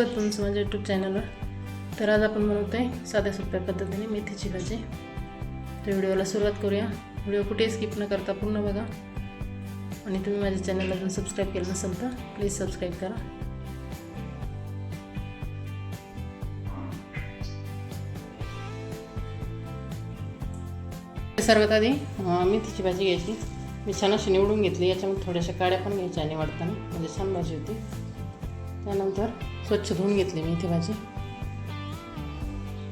YouTube चॅनलवर तर आज आपण बनवतो आहे साध्या सोप्या पद्धतीने मेथीची भाजी. तर व्हिडिओला सुरुवात करूया. व्हिडिओ कुठेही स्किप न करता पूर्ण बघा. आणि तुम्ही माझ्या चॅनलला अजून सबस्क्राईब केलं नसेल तर प्लीज सबस्क्राईब करा. सर्वात आधी मेथीची भाजी घ्यायची. मी छान अशी निवडून घेतली. याच्यामध्ये थोड्याशा काड्या पण घ्यायच्या आणि वाटताना. म्हणजे छान भाजी होती. त्यानंतर स्वच्छ धुवून घेतली मी इथे भाजी.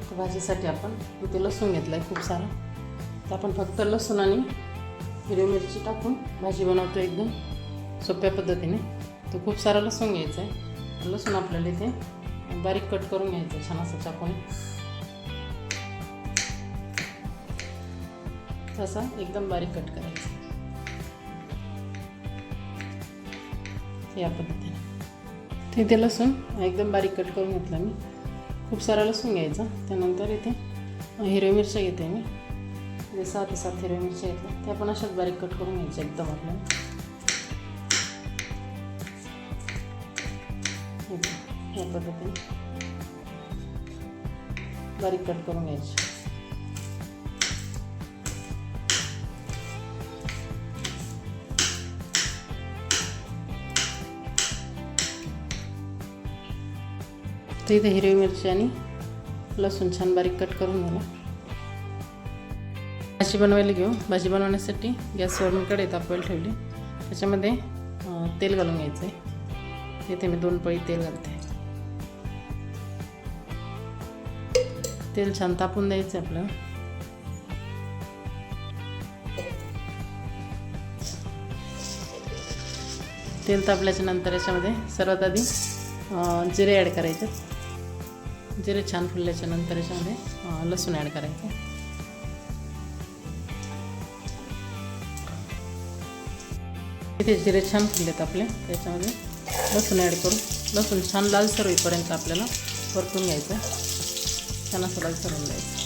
तर भाजीसाठी आपण इथे लसूण घेतला आहे खूप सारा. तर आपण फक्त लसूण आणि हिरवी मिरची टाकून भाजी बनवतो एकदम सोप्या पद्धतीने. तर खूप सारा लसूण घ्यायचं आहे लसूण आपल्याला इथे बारीक कट करून घ्यायचं आहे छान असं चाकून. तसा एकदम बारीक कट करायचा. या पद्धतीने. तर इथे लसूण एकदम बारीक कट करून घेतला मी. खूप सारा लसूण घ्यायचा. त्यानंतर इथे हिरव्या मिरच्या घेते मी. म्हणजे सहा ते सात हिरव्या मिरच्या घेतल्या. त्या पण अशाच बारीक कट करून घ्यायच्या एकदम आपल्याला. या पद्धतीने. बारीक कट करून घ्यायची. तर इथे हिरवी मिरची आणि लसूण छान बारीक कट करून झाला भाजी बनवायला घेऊ. भाजी बनवण्यासाठी गॅसवर मी कढई तापवायला ठेवली. त्याच्यामध्ये तेल घालून घ्यायचं आहे इथे मी दोन पळी तेल घालते. तेल छान तापून द्यायचं आहे आपल्याला तेल तापल्याच्या नंतर याच्यामध्ये सर्वात आधी जिरे ॲड करायचे जिरे छान फुलल्याच्या नंतर याच्यामध्ये लसूण ॲड करायचं. इथे जिरे छान फुललेत आपले. त्याच्यामध्ये लसूण ॲड करू. लसूण छान लालसर होईपर्यंत आपल्याला परतून घ्यायचं. छान असं लालसर होऊन द्यायचं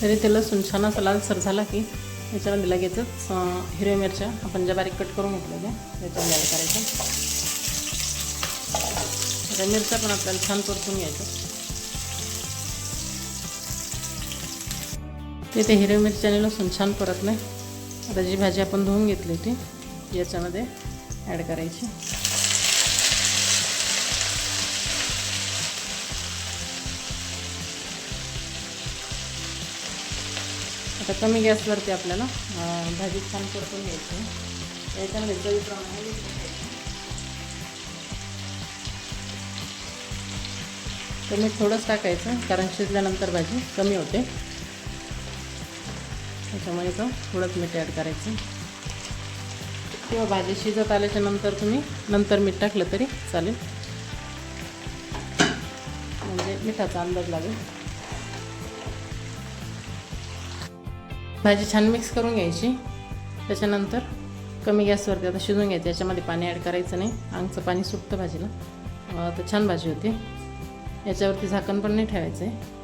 तरी ते लसूण छान असं लालसर झाला की याच्यामध्ये लगेचच हिरव्या मिरच्या आपण ज्या बारीक कट करून घेतल्या त्या त्याच्यामध्ये ॲड करायचं त्या मिरच्या पण आपल्याला छान परतून घ्यायचं तिथे हिरव्या मिरच्याने आणि लसूण छान नाही. आता जी भाजी आपण धुवून घेतली होती याच्यामध्ये ॲड करायची. आता कमी गॅसवरती आपल्याला भाजी छान परतून घ्यायची. याच्यामध्ये चवीप्रमाणे तर मीठ थोडंच टाकायचं कारण शिजल्यानंतर भाजी कमी होते. त्याच्यामुळे तो थोडंच मीठ ॲड करायचं. किंवा भाजी शिजत आल्याच्यानंतर तुम्ही नंतर मीठ टाकलं तरी चालेल. म्हणजे मिठाचा अंदाज लागेल. भाजी छान मिक्स करून घ्यायची. त्याच्यानंतर कमी गॅसवरती आता शिजून घ्यायचं. याच्यामध्ये पाणी ॲड करायचं नाही. अंगचं पाणी सुटतं भाजीला. तर छान भाजी होती. याच्यावरती झाकण पण नाही ठेवायचं आहे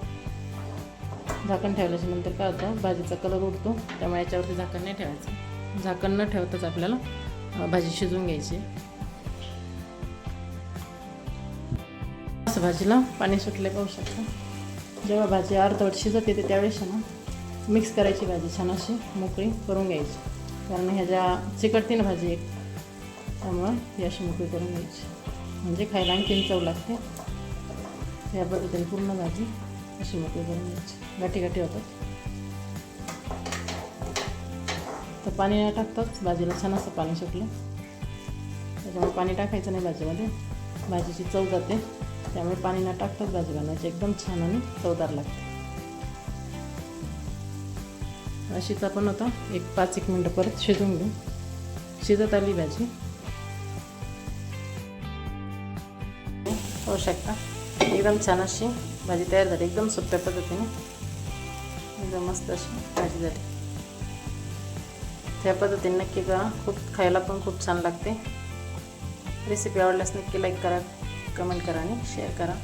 झाकण ठेवल्याच्या नंतर काय होतं भाजीचा कलर उडतो त्यामुळे याच्यावरती झाकण नाही ठेवायचं. झाकण न ठेवताच आपल्याला भाजी शिजवून घ्यायची. असं भाजीला पाणी सुटले पाहू शकता. जेव्हा भाजी अर्धवट शिजत येते त्यावेळेस ना मिक्स करायची भाजी छान अशी मोकळी करून घ्यायची. कारण ह्या ज्या चिकटते ना भाजी एक त्यामुळं ही अशी मोकळी करून घ्यायची. म्हणजे खायला आणखीन चव लागते. ह्या पद्धतीने पूर्ण भाजी अशी मोकळी करून घ्यायची. गाठी गाठी होतात. तर पाणी न टाकताच भाजीला छान असं पाणी सुटलं त्याच्यामुळे पाणी टाकायचं नाही भाजीमध्ये. भाजीची चव जाते. त्यामुळे पाणी न टाकताच भाजी बनवायची एकदम छान आणि चवदार लागते. अशीच आपण आता एक पाच एक मिनटं परत शिजवून घेऊ. शिजत आली भाजी. होऊ शकता. एकदम छान अशी भाजी तयार झाली एकदम सोप्या पद्धतीने. एकदम मस्त अशी भाजी झाली. त्या पद्धतीने नक्की करा. खूप खायला पण खूप छान लागते. रेसिपी आवडल्यास नक्की लाईक करा कमेंट करा आणि शेअर करा.